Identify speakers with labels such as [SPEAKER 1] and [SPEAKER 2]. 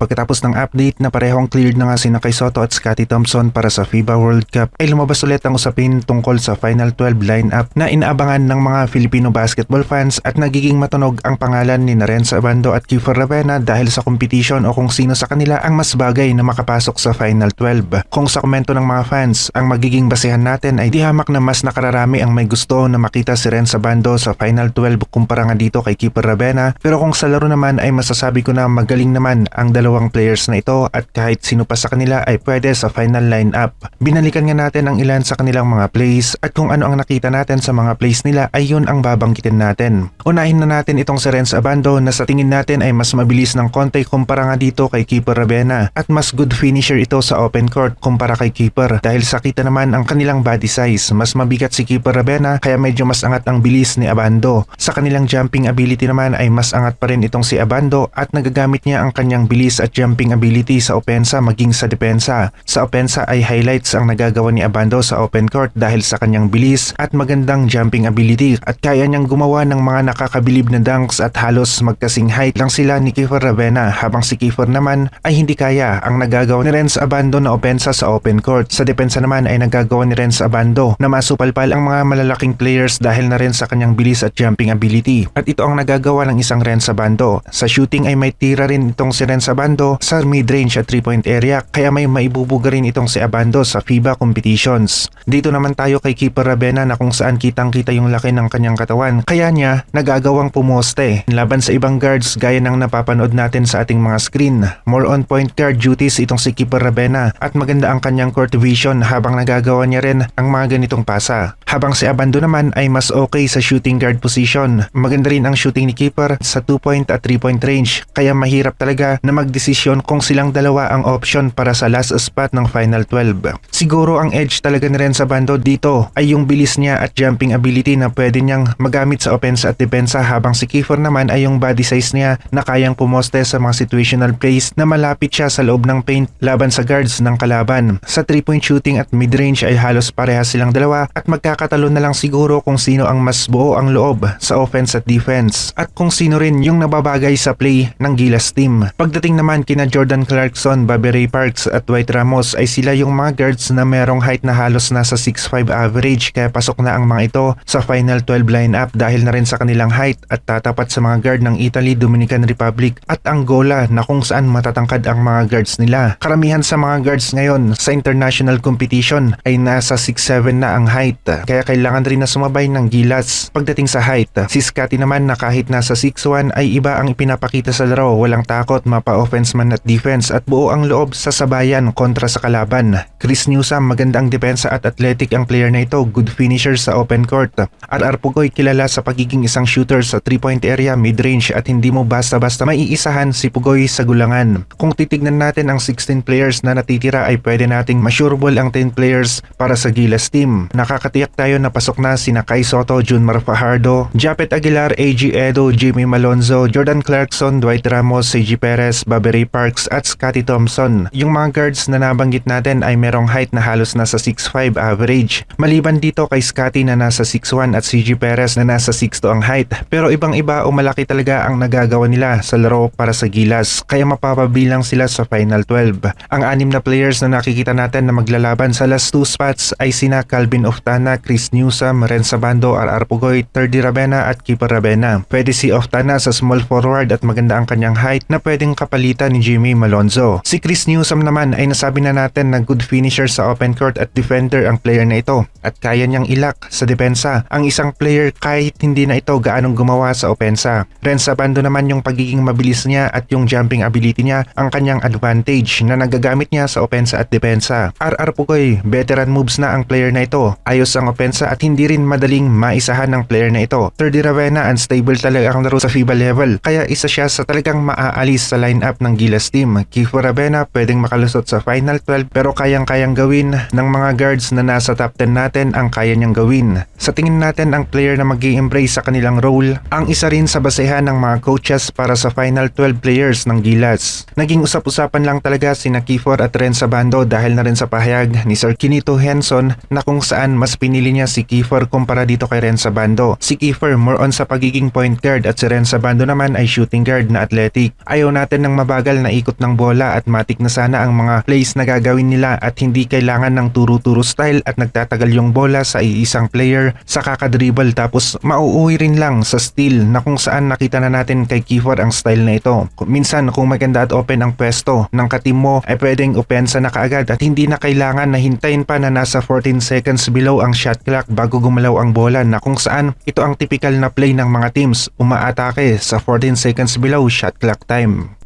[SPEAKER 1] Pagkatapos ng update na parehong cleared na nga si Kay Soto at Scotty Thompson para sa FIBA World Cup ay lumabas ulit ang usapin tungkol sa Final 12 lineup na inaabangan ng mga Filipino basketball fans at nagiging matunog ang pangalan ni Narenza Abando at Kiefer Ravena dahil sa competition o kung sino sa kanila ang mas bagay na makapasok sa Final 12. Kung sa komento ng mga fans, ang magiging basehan natin ay di hamak na mas nakararami ang may gusto na makita si Renz Abando sa Final 12 kumpara nga dito kay Kiefer Ravena pero kung sa laro naman ay masasabi ko na magaling naman ang dalawang players na ito at kahit sino pa sa kanila ay pwede sa final lineup. Binalikan nga natin ang ilan sa kanilang mga plays at kung ano ang nakita natin sa mga plays nila ay yun ang babanggitin natin. Unahin na natin itong si Renz Abando na sa tingin natin ay mas mabilis ng konti kumpara nga dito kay Keeper Ravena at mas good finisher ito sa open court kumpara kay Keeper dahil sa kita naman ang kanilang body size. Mas mabigat si Keeper Ravena kaya medyo mas angat ang bilis ni Abando. Sa kanilang jumping ability naman ay mas angat pa rin itong si Abando at nagagamit niya ang kanyang bilis at jumping ability sa opensa maging sa depensa. Sa opensa ay highlights ang nagagawa ni Abando sa open court dahil sa kanyang bilis at magandang jumping ability at kaya niyang gumawa ng mga nakakabilib na dunks at halos magkasing height lang sila ni Kiefer Ravena habang si Kiefer naman ay hindi kaya ang nagagawa ni Renz Abando na opensa sa open court. Sa depensa naman ay nagagawa ni Renz Abando na masupalpal ang mga malalaking players dahil na rin sa kanyang bilis at jumping ability. At ito ang nagagawa ng isang Renz Abando. Sa shooting ay may tira rin itong si Renz Abando sa mid-range at 3-point area kaya may maibubuga rin itong si Abando sa FIBA competitions. Dito naman tayo kay Keeper Ravena na kung saan kitang kita yung laki ng kanyang katawan kaya niya nagagawang pumoste laban sa ibang guards gaya ng napapanood natin sa ating mga screen. More on point guard duties itong si Keeper Ravena at maganda ang kanyang court vision habang nagagawa niya rin ang mga ganitong pasa. Habang si Abando naman ay mas okay sa shooting guard position. Maganda rin ang shooting ni Keeper sa 2-point at 3-point range kaya mahirap talaga na magdesisyon kung silang dalawa ang option para sa last spot ng Final 12. Siguro ang edge talaga ni Renza Bando dito ay yung bilis niya at jumping ability na pwede niyang magamit sa offense at depensa habang si Kiefer naman ay yung body size niya na kayang pumoste sa mga situational plays na malapit siya sa loob ng paint laban sa guards ng kalaban. Sa 3-point shooting at mid-range ay halos parehas silang dalawa at magkakatalo na lang siguro kung sino ang mas buo ang loob sa offense at defense at kung sino rin yung nababagay sa play ng Gilas team. Pagdating naman kina Jordan Clarkson, Bobby Ray Parks at Dwight Ramos ay sila yung mga guards na merong height na halos nasa 6'5 average kaya pasok na ang mga ito sa final 12 lineup dahil na rin sa kanilang height at tatapat sa mga guard ng Italy, Dominican Republic at Angola na kung saan matatangkad ang mga guards nila. Karamihan sa mga guards ngayon sa international competition ay nasa 6'7 na ang height kaya kailangan rin na sumabay ng gilas. Pagdating sa height, si Scotty naman na kahit nasa 6'1 ay iba ang ipinapakita sa laro, walang takot, mapa-offense man at defense at buo ang loob sa sabayan kontra sa kalaban. Chris Newsom, magandang depensa at athletic ang player na ito, good finisher sa open court. RR Pugoy kilala sa pagiging isang shooter sa 3-point area, mid-range at hindi mo basta-basta maiisahan si Pugoy sa gulangan. Kung titignan natin ang 16 players na natitira ay pwede nating masurable ang 10 players para sa Gilas team. Nakakatiyak tayo na pasok na sina Kai Soto, Junmar Fajardo, Japet Aguilar, AG Edo, Jimmy Malonzo, Jordan Clarkson, Dwight Ramos, CG Perez, Bobby Ray Parks at Scotty Thompson. Yung mga guards na nabanggit natin ay merong height na halos nasa 6'5 average. Maliban dito kay Scotty na nasa 6'1 at CG Perez na nasa 6'2 ang height. Pero ibang iba o malaki talaga ang nagagawa nila sa laro para sa Gilas kaya mapapabilang sila sa Final 12. Ang anim na players na nakikita natin na maglalaban sa last two spots ay sina Calvin Oftana, Chris Newsom, Renza Bando, RR Pugoy, Terdy Rabena at Keeper Rabena. Pwede si Oftana sa small forward at maganda ang kanyang height na pwedeng kapalitan ni Jimmy Malonzo. Si Chris Newsom naman ay nasabi na natin na good finisher sa open court at defender ang player na ito at kaya niyang ilak sa depensa ang isang player kahit hindi na ito gaanong gumawa sa opensa. Renza Bando naman yung pagiging mabilis niya at yung jumping ability niya ang kanyang advantage na nagagamit niya sa opensa at depensa. RR Pugoy, veteran moves na ang player na ito. Ayos ang opensa at hindi rin madaling maisahan ng player na ito. Third Ravena unstable talaga ang laro sa FIBA level kaya isa siya sa talagang maaalis sa lineup ng Gilas team. Kiefer Ravena pwedeng makalusot sa Final 12 pero kayang-kayang gawin ng mga guards na nasa top 10 natin ang kaya niyang gawin. Sa tingin natin ang player na mag embrace sa kanilang role ang isa rin sa basehan ng mga coaches para sa Final 12 players ng Gilas. Naging usap-usapan lang talaga si Kiefer at Ren Sabando dahil na rin sa pahayag ni Sir Kinito Henson na kung saan mas pinili niya si Kiefer kumpara dito kay Ren Sabando. Si Kiefer more on sa pagiging point guard at si Ren Sabando naman ay shooting guard na athletic. Ayaw natin ng mabagal na ikot ng bola at matik na sana ang mga plays na gagawin nila at hindi kailangan ng turo-turo style at nagtatagal yung bola sa iisang player sa kakadribble tapos mauuwi rin lang sa steal na kung saan nakita na natin kay Kiefer ang style na ito. Minsan kung maganda at open ang pwesto ng katim mo ay pwedeng opensa na kaagad at hindi na kailangan na hintayin pa na nasa 14 seconds below ang shot clock bago gumalaw ang bola na kung saan ito ang typical na play ng mga teams umaatake sa 14 seconds below shot clock time.